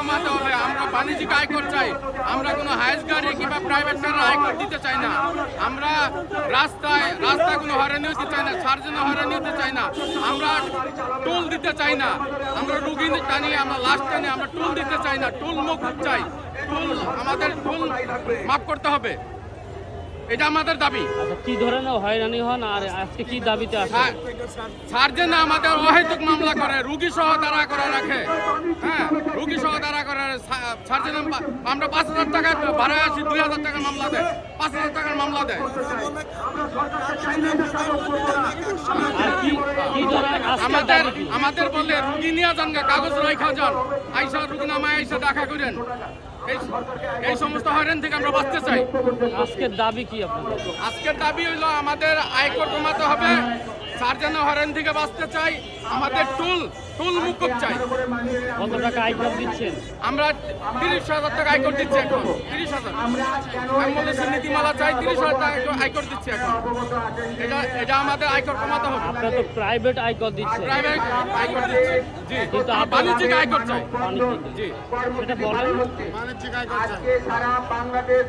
কমাতে হবে। আমরা বাণিজ্যিক আয়কর চাই। আমরা কোনো হাইস গাড়ি কিংবা প্রাইভেট কারের আয়কর দিতে চাই না। আমরা রাস্তায় রাস্তায় কোনো হয়রানি হতে চাই না সার্জনে হয়রানি হতে চাই না। আমরা টোল দিতে চাই না। আমরা রুগী টানি আমরা লাস্ট টানি আমরা টোল দিতে চাই না। টোল মুখ চাই। টোল আমাদের টোল মাফ করতে হবে। এটা আমাদের দাবি। আচ্ছা কি ধরনের হয়রানি হন আর আজকে কি দাবিতে আসেন? সার্জেন আমাদের অহেতুক মামলা করে রুগী সহ তারা করে রাখে। হ্যাঁ করে সার্জেন আমরা পাঁচ হাজার টাকা ভাড়ায় আছি দুই হাজার টাকার মামলা দেয়। পাঁচ হাজার টাকার মামলা দেয়। আমাদের আমাদের বলে রুগী নিয়ে যান কাগজ রেখা যান। আইসা রুগী নামায় আইসা দেখা করেন। এই এই সমস্ত হয়রান থেকে আমরা বাঁচতে চাই। আজকের দাবি কি আপনাদের? আজকের দাবি হইল আমাদের আয়কর কমাতে হবে। সার্জেনের হরেন থেকে বাঁচতে চাই আমাদের টুল টুল মুকুব চাই। কত টাকা আইকার দিচ্ছেন? আমরা তিরিশ হাজার টাকা আয়কর দিচ্ছি এখন তিরিশ হাজার। বাংলাদেশের নীতিমালা চাই তিরিশ হাজার টাকা আয়কর দিচ্ছি এখন। এটা এটা আমাদের আয়কর কমাতে হবে। আপনারা তো প্রাইভেট আয়কর দিচ্ছেন। প্রাইভেট আয়কর দিচ্ছি। জি কিন্তু বাণিজ্যিক আয়কর চাই বাণিজ্যিক। জি। সেটা বলেন। বাণিজ্যিক আয়কর চাই সারা বাংলাদেশ